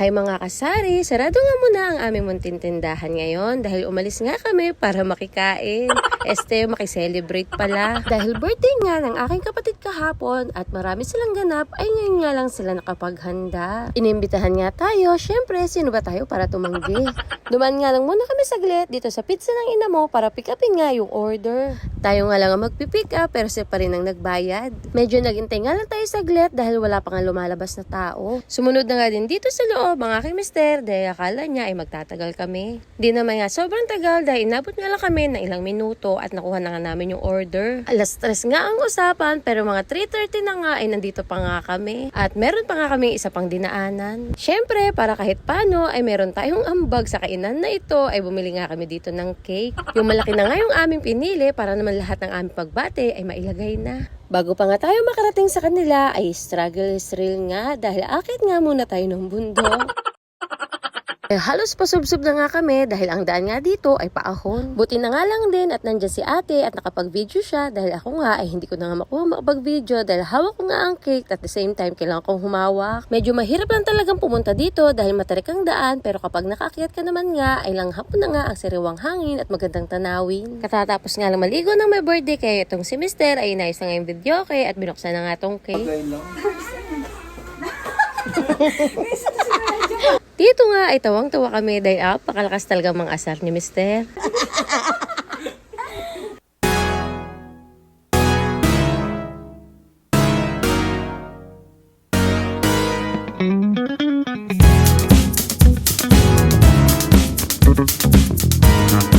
Hay mga kasari, sarado nga muna ang aming munting tindahan ngayon dahil umalis nga kami para makikain. Este, makiselebrate pala. Dahil birthday nga ng aking kapatid kahapon at marami silang ganap ay ngayon nga lang sila nakapaghanda. Inimbitahan nga tayo, syempre sino ba tayo para tumanggi? Duman nga lang muna kami saglit dito sa pizza ng ina mo para pick upin nga yung order. Tayo nga lang ang magpipick up pero siya pa rin ang nagbayad. Medyo naghintay nga lang tayo saglit dahil wala pa nga lumalabas na tao. Sumunod na nga din dito sa loob ang aking mister dahil akala niya ay magtatagal kami. Di naman nga sobrang tagal dahil inabot nga lang kami ng ilang minuto at nakuha na nga namin yung order. Alas stress nga ang usapan pero mga 3.30 na nga ay nandito pa nga kami. At meron pa nga kami isa pang dinaanan. Syempre para kahit paano ay meron tayong ambag sa kainan na ito ay bumili nga kami dito ng cake. Yung malaki na nga yung aming pinili para naman lahat ng aming pagbate ay mailagay na. Bago pa nga tayo makarating sa kanila ay struggle is real nga dahil akit nga muna tayo ng bundok. Eh, halos pasubsob na nga kami dahil ang daan nga dito ay paahon. Buti na nga lang din at nandyan si ate at nakapag-video siya dahil ako nga ay hindi ko na nga makuha makapag-video dahil hawak ko nga ang cake at the same time kailangan kong humawak. Medyo mahirap lang talagang pumunta dito dahil matarik ang daan pero kapag nakakyat ka naman nga ay lang hapon na nga ang sariwang hangin at magandang tanawin. Katatapos nga lang maligo ng my birthday kaya itong si Mister ay inayos na nga yung video kay at binuksan na nga tong cake. Pagkain lang. Dito nga ay tawang-tawa kami dahil ah, pakalakas talaga mga asar ni mister. Mm-hmm.